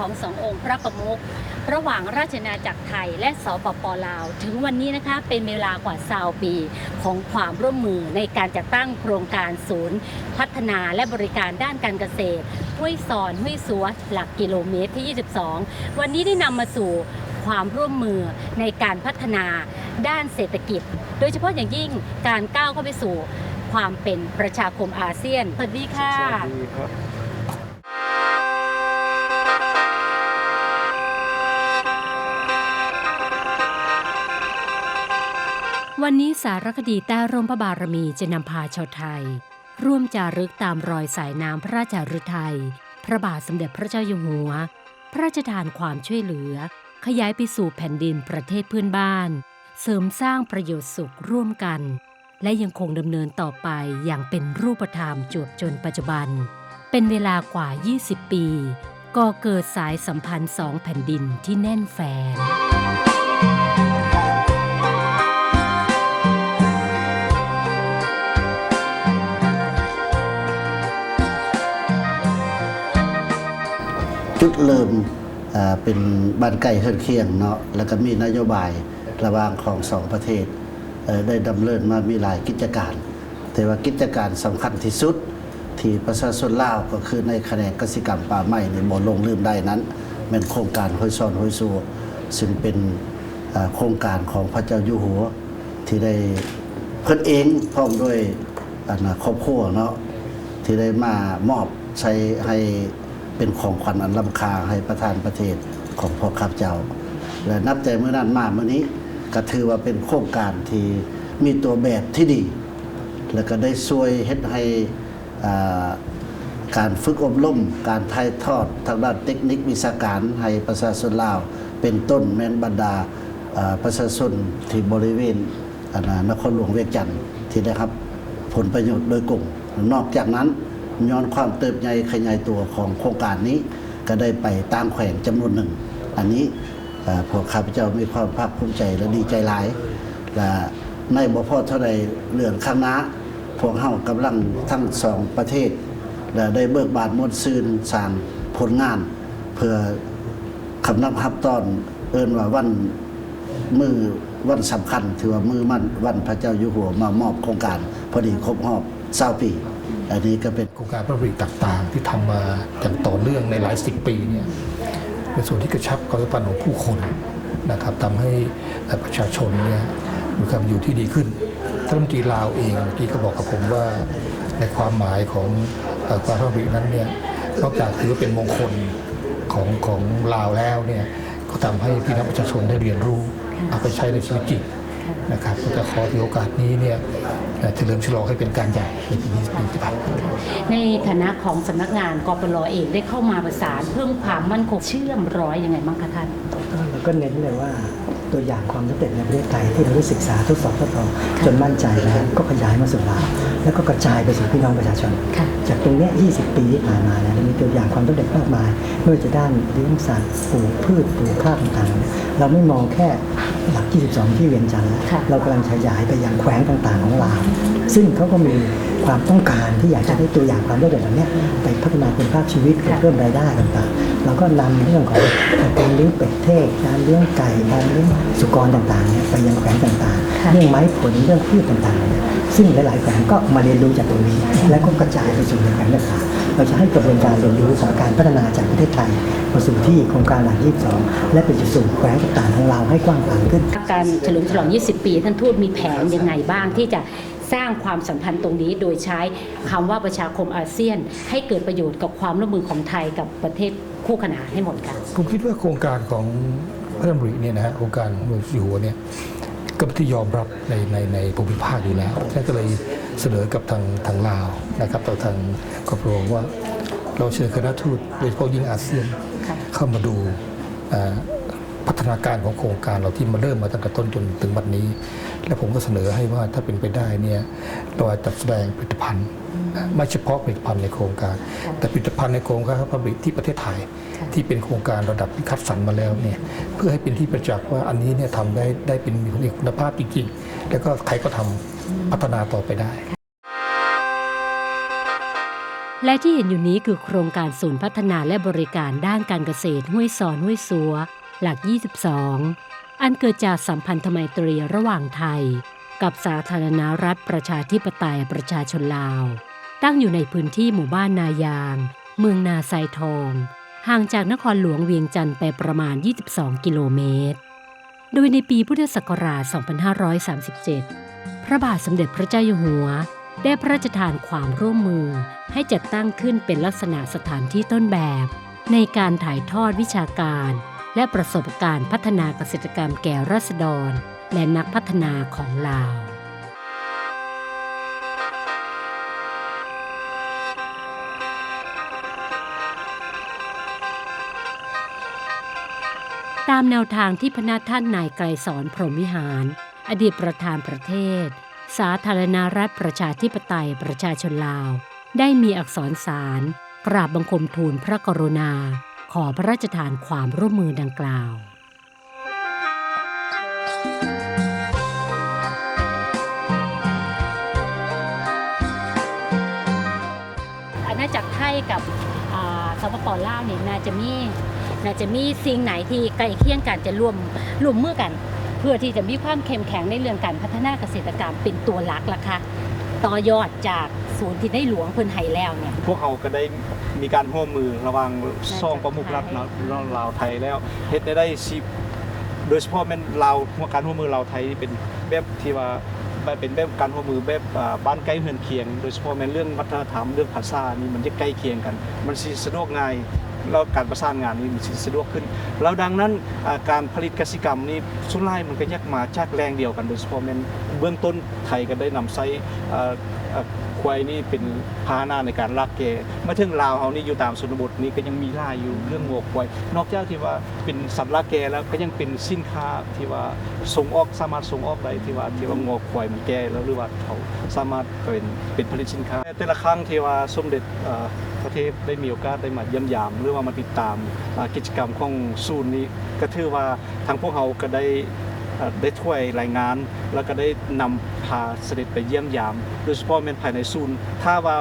ของสององค์พระประมุขระหว่างราชอาจักรไทยและสปปลาว ถึงวันนี้นะคะเป็นเวลากว่าซาวปีของความร่วมมือในการจัดตั้งโครงการศูนย์ พัฒนาและบริการด้านการเกษตรห้วยซอนห้วยซัวหลักกิโลเมตรที่ 22 วันนี้ได้นำมาสู่ความร่วมมือในการพัฒนาด้านเศรษฐกิจ โดยเฉพาะอย่างยิ่งการก้าวเข้าไปสู่ความเป็นประชาคมอาเซียน สวัสดีค่ะ สวัสดีครับ วันนี้สารคดีใต้ร่มพระบารมีจะนำพาชาวไทย ร่วมจารึกตามรอยสายน้ำพระราชาฤทัยพระบาทสมเด็จพระเจ้าอยู่หัว พระราชทานความช่วยเหลือ ขยายไปสู่แผ่นดินประเทศเพื่อนบ้าน เสริมสร้างประโยชน์สุขร่วมกัน และยังคงดำเนินต่อไปอย่างเป็นรูปธรรมจวบจนปัจจุบัน เป็นเวลากว่า 20 ปีก่อเกิดสายสัมพันธ์สองแผ่นดินที่แน่นแฟน จุดเริ่มเป็นบ้านใกล้เฮือนเคียงเนาะแล้วก็มีนโยบายระหว่างของสองประเทศ ได้ดำเนินมามีหลายกิจการ แต่ว่ากิจการสำคัญที่สุด ที่ประชาชนลาวก็คือในแขนงกสิกรรมป่าไม้ในบ่ลงลืมได้นั้นเป็นโครงการห้อยซ้อนห้อยซัวซึ่งเป็นโครงการของพระเจ้าอยู่หัว ที่ได้เพิ่นเองพร้อมด้วยอันน่ะครอบครัวเนาะที่ได้มามอบใช้ให้ เป็นของขวัญอันล้ำค่าให้ประธานประเทศของพ่อข้าพเจ้า และนับแต่เมื่อนั้นมาเมื่อนี้ก็ถือว่าเป็นโครงการที่มีตัวแบบที่ดี แล้วก็ได้ช่วยเฮ็ดให้การฝึกอบรมการถ่ายทอดทางด้านเทคนิควิชาการให้ประชาชนลาว เป็นต้นแม่นบรรดาอ่าประชาชนที่บริเวณอานครหลวงเวียงจันทร์ที่ได้รับผลประโยชน์โดยกลุ่มนอกจากนั้น ย้อนความเติบใหญ่ขยายตัวของโครงการนี้ ก็ได้ไปตามแขวงจำนวนหนึ่ง อันนี้เอ่อพวกข้าพเจ้ามีความภาคภูมิใจและดีใจหลายและในบ่พอเท่าใดเรื่องข้างหน้าพวกเฮากำลังทั้งสองประเทศ และได้เบิกบานมวลซืนสร้างผลงาน เพื่อคำนับรับตอนเอินว่าวันมือวันสำคัญ ถือว่ามือมันวันพระเจ้าอยู่หัวมามอบโครงการพอดีครบรอบ เศร้าปีอันนี้ก็เป็นโครงการพระบริต่างๆ ที่ทำมาอย่างต่อเนื่องในหลายสิบปีเนี่ยเป็นส่วนที่กระชับความสัมพันธ์ของผู้คนนะครับทำให้ประชาชนเนี่ยมีความอยู่ที่ดีขึ้นท่านรัฐมนตรีลาวเองเมื่อกี้ก็บอกกับผมว่าในความหมายของความพระบรินั้นเนี่ยนอกจากถือเป็นมงคลของของลาวแล้วเนี่ยก็ทำให้พี่น้องประชาชนได้เรียนรู้เอาไปใช้ในชีวิตจริง นะครับก็จะขอถือโอกาสนี้เนี่ยเอ่อเฉลิมฉลองให้เป็นการใหญ่ในปีนี้ปีที่ผ่านมาในฐานะของสำนักงานกปลเองได้เข้ามาประสานเพิ่มความมั่นคงเชื่อมร้อยยังไงบ้างคะท่านเราก็เน้นเลยว่าตัวอย่างความสำเร็จในประเทศไทยที่เราได้ศึกษาทดสอบทดลองจนมั่นใจแล้วก็ขยายมาสู่ลาว แล้วก็กระจายไปสู่พี่น้องประชาชนค่ะจากตรงเนี้ย20 ปีที่ผ่านมาเนี่ยเรามีตัวอย่างความสำเร็จมากมายไม่ว่าจะด้านเลี้ยงสัตว์ปลูกพืชปลูกข้าวต่างๆเนี่ยเราไม่มองแค่หลัก 22 ที่เวียงจันทร์แล้วค่ะเรากำลังขยายไปยังแขวงต่างๆของลาวซึ่งเขาก็มีความต้องการที่อยากจะได้ตัวอย่างความสำเร็จเหล่านี้ไปพัฒนาคุณภาพชีวิตเพิ่มรายได้ต่างๆ เราก็นำเรื่องของการเลี้ยงเป็ดเทศการเลี้ยงไก่การเลี้ยงสุกรต่างๆเนี่ยไปยังแขวงต่างค่ะๆเรื่องไม้ผลเรื่องพืชต่างๆเนี่ยซึ่งหลายๆแขวงก็มาเรียนรู้จากตรงนี้ แล้วก็กระจายไปสู่ในแขวงต่างๆเราจะให้กระบวนการเรียนรู้ของการพัฒนาจากประเทศไทยมาสู่ที่โครงการหลัก22 และไปสู่แขวงต่างๆของเราให้กว้างขวางขึ้น การเฉลิมฉลอง 20 ปี ท่านทูตมีแผนยังไงบ้างที่จะสร้างความสัมพันธ์ตรงนี้โดยใช้คำว่าประชาคมอาเซียน ให้เกิดประโยชน์กับความร่วมมือของไทยกับประเทศคู่ขนานให้หมดค่ะผมคิดว่าโครงการของพระดำริเนี่ยนะฮะโครงการหลวงอยู่หัวเนี่ย ก็เป็นที่ยอมรับในในในภูมิภาคอยู่แล้วท่านก็เลยเสนอกับทางทางลาวนะครับต่อทางกรมหลวงว่า เราเชิญคณะทูตโดยเฉพาะยิ่งอาเซียนค่ะเข้ามาดูเอ่อพัฒนาการของโครงการเราที่มาเริ่มมาตั้งแต่ต้นจนถึงบัดนี้ และผมก็เสนอให้ว่าถ้าเป็นไปได้เนี่ยเราอาจจัดแสดงผลิตภัณฑ์นะ ไม่เฉพาะผลิตภัณฑ์ในโครงการค่ะแต่ผลิตภัณฑ์ในโครงการพระบริที่ประเทศไทยค่ะที่เป็นโครงการระดับที่คัดสรรมาแล้วเนี่ยเพื่อให้เป็นที่ประจักษ์ว่าอันนี้เนี่ยทำได้ได้เป็นมีคุณภาพจริงๆ แล้วก็ใครก็ทำพัฒนาต่อไปได้ และที่เห็นอยู่นี้คือโครงการศูนย์พัฒนาและบริการด้านการเกษตรห้วยซอนห้วยซัว หลัก 22 อันเกิดจากสัมพันธไมตรีระหว่างไทย กับสาธารณรัฐประชาธิปไตยประชาชนลาว ตั้งอยู่ในพื้นที่หมู่บ้านนายาง เมืองนาไซทอง ห่างจากนครหลวงเวียงจันทร์ไปประมาณ 22 กิโลเมตร โดยในปีพุทธศักราช 2537 พระบาทสมเด็จพระเจ้าอยู่หัว ได้พระราชทานความร่วมมือให้จัดตั้งขึ้นเป็นลักษณะสถานที่ต้นแบบ ในการถ่ายทอดวิชาการ และประสบการณ์พัฒนาเกษตรกรรมแก่รัษฎร และนักพัฒนาของลาว ตามแนวทางที่พระนาท่านนายไกรสอนพรหมวิหาร อดีตประธานประเทศ สาธารณรัฐประชาธิปไตยประชาชนลาว ได้มีอักษรสารกราบบังคมทูลพระกรุณา ขอพระราชทานความร่วมมือดังกล่าวอาณาจักรไทยกับอ่าสปปลาวเนี่ยน่าจะมี น่าจะมีสิ่งไหนที่ใกล้เคียงกันจะร่วมร่วมมือกัน เพื่อที่จะมีความเข้มแข็งในเรื่องการพัฒนาเกษตรกรรมเป็นตัวหลักล่ะคะต่อยอดจากศูนย์ที่ได้หลวงเพิ่นไห้แล้วเนี่ย พวกเขาก็ได้มีการร่วมมือระหว่างซ่องประมุขรัฐเนาะลาวไทยแล้วเฮ็ดได้ได้สิโดยเฉพาะแม่นลาวการร่วมมือลาวไทยนี่เป็นแบบที่ว่าแบบเป็นแบบการร่วมมือแบบบ้านใกล้เฮือนเคียง โดยเฉพาะแม่นเรื่องวัฒนธรรมเรื่องภาษานี่มันจะใกล้เคียงกัน มันสิสะดวกง่าย แล้วการประสานงานนี่มันสิสะดวกขึ้น แล้วดังนั้นการผลิตกสิกรรมนี่สุดท้ายมันก็แยกมาจากแรงเดียวกันโดยเฉพาะแม่นเบื้องต้นไทยก็ได้นำใช้อ่าอ่าควายนี่เป็นพาหนะในการลากแกมาถึงลาวเฮานี่อยู่ตามชนบทนี่ก็ยังมีล่าอยู่เรื่องงัวควายนอกจากที่ว่าเป็นสัตว์ลากแกแล้วก็ยังเป็นสินค้าที่ว่าส่งออกสามารถส่งออกได้ที่ว่าที่ว่างัวควายมันแก่แล้วหรือว่าเขาสามารถเป็นเป็นผลิตสินค้าแต่ละครั้งที่ว่าสมเด็จพระเทพได้มีโอกาสได้มาเยี่ยมยาม หรือว่ามาติดตามกิจกรรมของศูนย์นี้ ก็ถือว่าทางพวกเราก็ได้ได้ถ้วยรายงาน แล้วก็ได้นำพาเสด็จไปเยี่ยมยาม โดยเฉพาะเป็นภายในศูนย์ถ้าว่า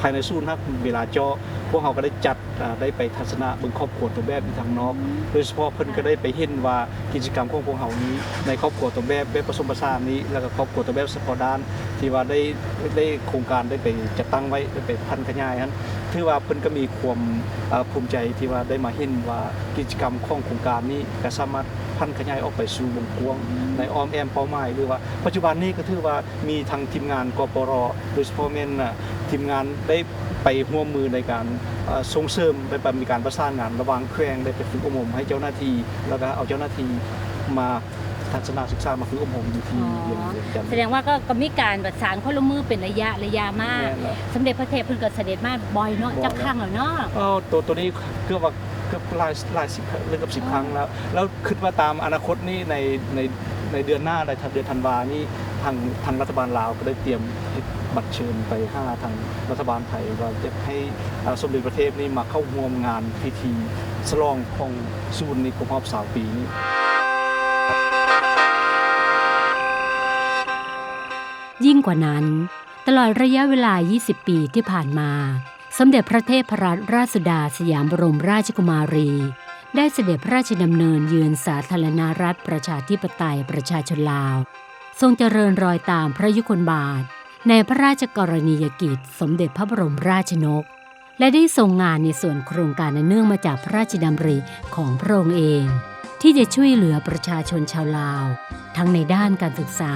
ภายในศูนย์ถ้าเวลาเจาะ พวกเขาก็ได้จัดอ่าได้ไปทัศนะเบิ่งครอบครัวตัวแบบอยู่ทางนอก โดยเฉพาะเพิ่นก็ได้ไปเห็นว่ากิจกรรมของพวกเขานี้ ในครอบครัวตัวแบบแบบผสมผสานนี้ แล้วก็ครอบครัวตัวแบบเฉพาะด้าน ที่ว่าได้ได้โครงการได้ไปจัดตั้งไว้ได้ไปพันขยายนั้นถือว่าเพิ่นก็มีความเอ่อภูมิใจที่ว่าได้มาเห็นว่ากิจกรรมของโครงการนี้ก็สามารถพันขยายออกไปสู่วงกว้างในอ้อมแอมเป้าหมายหรือว่า ปัจจุบันนี้ก็ถือว่ามีทางทีมงานกปรโดยเฉพาะแม่นน่ะทีมงานได้ ไปร่วมมือในการเอ่อส่งเสริมได้ไปมีการประสานงานระหว่างแขวงได้ไปฝึกอบรมให้เจ้าหน้าที่แล้วก็เอาเจ้าหน้าที่มาทัศนศึกษามาฝึกอบรมอยู่ที่อ๋อเรียนเรียนกันแสดงว่าก็ก็มีการประสานคนละมือเป็นระยะระยะมากแม่นแล้วสมเด็จพระเทพเพิ่นก็เสด็จมาบ่อยเนาะบ่อยจักครั้งแล้วเนาะก็ตัวตัวนี้เกือบว่าเกือบหลายหลายสิบเรื่องกับสิบครั้งแล้ว แล้วคิดว่าตามอนาคตนี่ในในในเดือนหน้าในเดือนธันวานี่ทางทางรัฐบาลลาวก็ได้เตรียม บัตรเชิญไปห้าทางรัฐบาลไทยว่าจะให้สมเด็จพระเทพนี่มาเข้าร่วมงานพิธีฉลองของศูนย์นี้ครบรอบสาวปีนี้ยิ่งกว่านั้น ตลอดระยะเวลา 20 ปีที่ผ่านมา สมเด็จพระเทพรัตนราชสุดาสยามบรมราชกุมารี ได้เสด็จพระราชดำเนินเยือนสาธารณรัฐประชาธิปไตยประชาชนลาว ทรงเจริญรอยตามพระยุคลบาท ในพระราชกรณียกิจสมเด็จพระบรมราชนก และได้ทรงงานในส่วนโครงการอันเนื่องมาจากพระราชดำริของพระองค์เอง ที่จะช่วยเหลือประชาชนชาวลาว ทั้งในด้านการศึกษา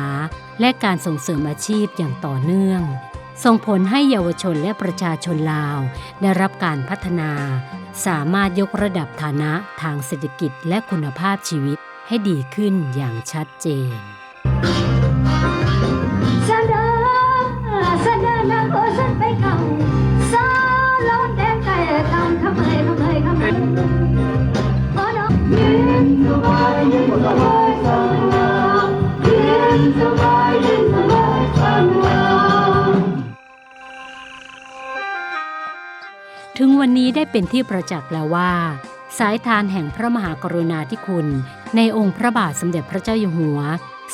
และการส่งเสริมอาชีพอย่างต่อเนื่อง ส่งผลให้เยาวชนและประชาชนลาว ได้รับการพัฒนา สามารถยกระดับฐานะทางเศรษฐกิจและคุณภาพชีวิตให้ดีขึ้นอย่างชัดเจน วันนี้ได้เป็นที่ประจักษ์แล้วว่า สายทานแห่งพระมหากรุณาธิคุณ ในองค์พระบาทสมเด็จพระเจ้าอยู่หัว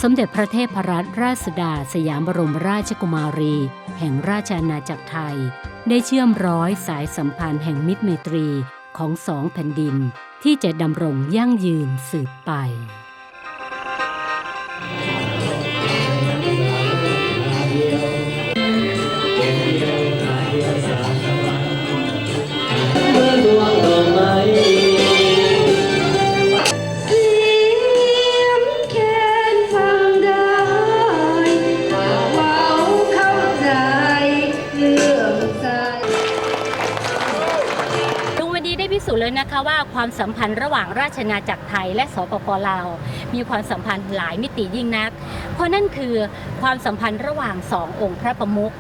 สมเด็จพระเทพรัตนราชสุดาสยามบรมราชกุมารี แห่งราชอาณาจักรไทย ได้เชื่อมร้อยสายสัมพันธ์แห่งมิตรไมตรีของสองแผ่นดิน ที่จะดำรงยั่งยืนสืบไป พิสูจน์เลยนะคะว่าความสัมพันธ์ระหว่างราชอาณาจักรไทยและสปปลาว มีความสัมพันธ์หลายมิติยิ่งนัก เพราะนั่นคือความสัมพันธ์ระหว่างสององค์พระประมุข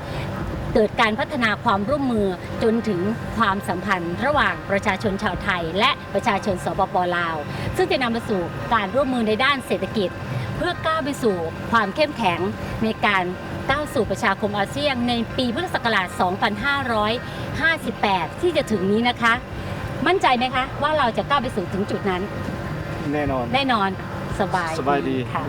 เกิดการพัฒนาความร่วมมือจนถึงความสัมพันธ์ ระหว่างประชาชนชาวไทย และประชาชนสปปลาว ซึ่งจะนำมาสู่การร่วมมือในด้านเศรษฐกิจ เพื่อก้าวไปสู่ความเข้มแข็งในการก้าวสู่ประชาคมอาเซียนในปีพุทธศักราช 2558 ที่จะถึงนี้นะคะ มั่นใจไหมคะ ว่าเราจะก้าวไปสู่ถึงจุดนั้น แน่นอน แน่นอนสบายสบายดี ค่ะ